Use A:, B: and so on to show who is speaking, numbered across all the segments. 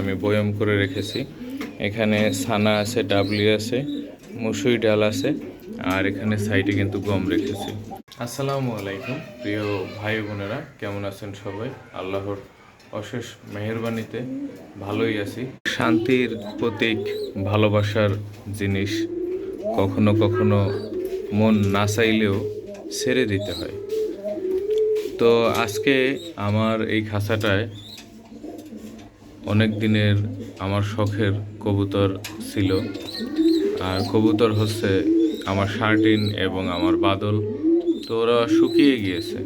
A: আমি বয়ম করে রেখেছি। এখানে সানা আছে, ডাবলি আছে মুসুরি ডাল আছে, আর এখানে সাইডে কিন্তু গম রেখেছি। আসসালামু আলাইকুম, প্রিয় ভাই বোনেরা, কেমন আছেন সবাই? আল্লাহর অশেষ মেহরবানিতে ভালোই আছি। শান্তির প্রতীক, ভালোবাসার জিনিস কখনো কখনো মন না চাইলেও ছেড়ে দিতে হয়। তো আজকে আমার এই খাঁচাটায় অনেক দিনের আমার শখের কবুতর ছিল। আর কবুতর হচ্ছে আমার শার্টিন এবং আমার বাদল। তো ওরা শুকিয়ে গিয়েছে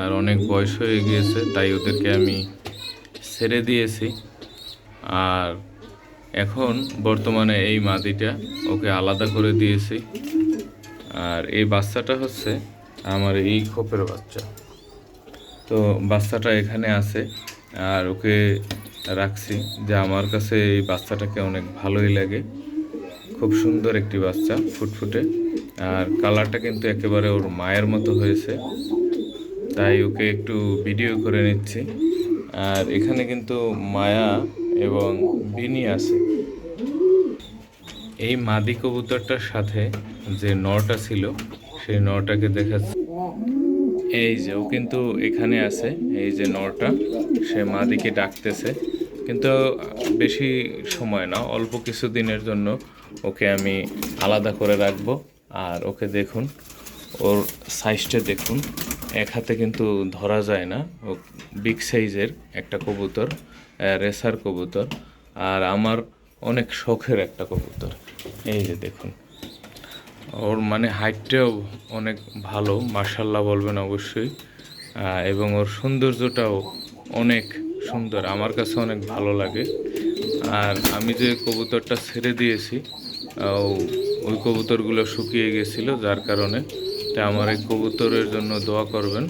A: আর অনেক বয়স হয়ে গিয়েছে, তাই ওদেরকে আমি ছেড়ে দিয়েছি। আর এখন বর্তমানে এই মাদিটা ওকে আলাদা করে দিয়েছি। আর এই বাচ্চাটা হচ্ছে আমার এই খোপের বাচ্চা। তো বাচ্চাটা এখানে আছে আর ওকে রাখছি যে আমার কাছে এই বাচ্চাটাকে অনেক ভালোই লাগে। খুব সুন্দর একটি বাচ্চা, ফুটফুটে। আর কালারটা কিন্তু একেবারে ওর মায়ের মতো হয়েছে। তাই ওকে একটু ভিডিও করে নিচ্ছি। আর এখানে কিন্তু মায়া এবং বিনি আছে। এই মাদি কবুতরটার সাথে যে নটা ছিল, সেই নটাকে দেখাচ্ছি। এই যে ও কিন্তু এখানে আছে, এই যে নরটা, সে মাদিকে ডাকতেছে। কিন্তু বেশি সময় না, অল্প কিছু দিনের জন্য ওকে আমি আলাদা করে রাখব। আর ওকে দেখুন, ওর সাইজটা দেখুন, এক হাতে কিন্তু ধরা যায় না। ও বিগ সাইজের একটা কবুতর রেসার কবুতর, আর আমার অনেক শখের একটা কবুতর। এই যে দেখুন। ওর মানে হাইটটাও অনেক ভালো মার্শাল্লাহ বলবেন অবশ্যই। এবং ওর সৌন্দর্যটাও অনেক সুন্দর, আমার কাছে অনেক ভালো লাগে। আর আমি যে কবুতরটা ছেড়ে দিয়েছি ওই কবুতরগুলো শুকিয়ে গেছিল যার কারণে। তা আমার এই কবুতরের জন্য দোয়া করবেন।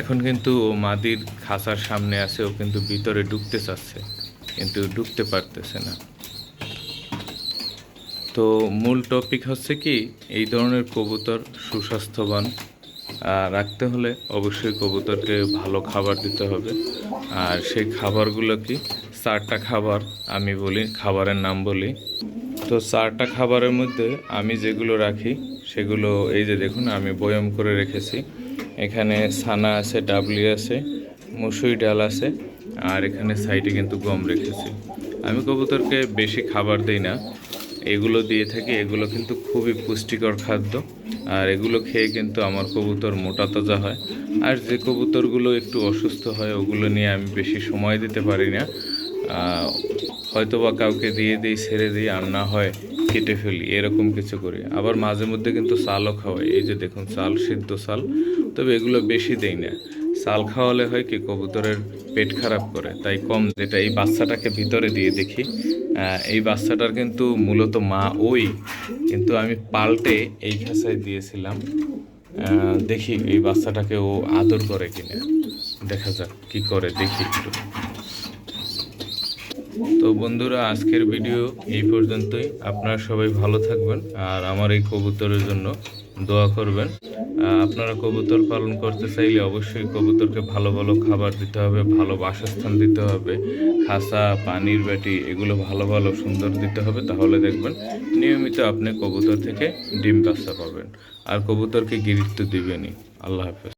A: এখন কিন্তু ও মাদির খাঁচার সামনে আছে, ও কিন্তু ভিতরে ঢুকতে চাচ্ছে, কিন্তু ঢুকতে পারতেছে না। তো মূল টপিক হচ্ছে কি, এই ধরনের কবুতর সুস্বাস্থ্যবান রাখতে হলে অবশ্যই কবুতরকে ভালো খাবার দিতে হবে। আর সেই খাবারগুলো কি? চারটা খাবার, আমি বলি, খাবারের নাম বলি। তো চারটা খাবারের মধ্যে আমি যেগুলো রাখি, সেগুলো এই যে দেখুন, আমি বয়ম করে রেখেছি। এখানে সানা আছে, ডাবলি আছে, মুসুরি ডাল আছে, আর এখানে সাইডে কিন্তু গম রেখেছি। আমি কবুতরকে বেশি খাবার দেই না এগুলো দিয়ে থাকি, এগুলো কিন্তু খুবই পুষ্টিকর খাদ্য। আর এগুলো খেয়ে কিন্তু আমার কবুতর মোটা তাজা হয়। আর যে কবুতরগুলো একটু অসুস্থ হয়, ওগুলো নিয়ে আমি বেশি সময় দিতে পারি না। হয়তো বা কাউকে দিয়ে দিই, ছেড়ে দিই, আর না হয় কেটে ফেলি, এরকম কিছু করি। আবার মাঝে মধ্যে কিন্তু চালও খাওয়াই। এই যে দেখুন, চাল, সিদ্ধ চাল। তবে এগুলো বেশি দেই না। চাল খাওয়ালে হয় কি, কবুতরের পেট খারাপ করে। তাই কম যেটা এই বাচ্চাটাকে ভিতরে দিয়ে দেখি এই বাচ্চাটার কিন্তু মূলত মা ওই, কিন্তু আমি পাল্টে এই খাঁচায় দিয়েছিলাম। দেখি এই বাচ্চাটাকে ও আদর করে কিনা। দেখা যাক কি করে, দেখি একটু। তো বন্ধুরা, আজকের ভিডিও এই পর্যন্তই। আপনারা সবাই ভালো থাকবেন আর আমার এই কবুতরের জন্য দোয়া করবেন। আপনারা কবুতর পালন করতে চাইলে অবশ্যই কবুতরকে ভালো ভালো খাবার দিতে হবে, ভালো বাসস্থান দিতে হবে, খাসা, পানির বাটি এগুলো ভালো ভালো সুন্দর দিতে হবে। তাহলে দেখবেন নিয়মিত আপনি কবুতর থেকে ডিম বাচ্চা পাবেন। আর কবুতরকে গিরিত্ব দিবেনই। আল্লাহ হাফেজ।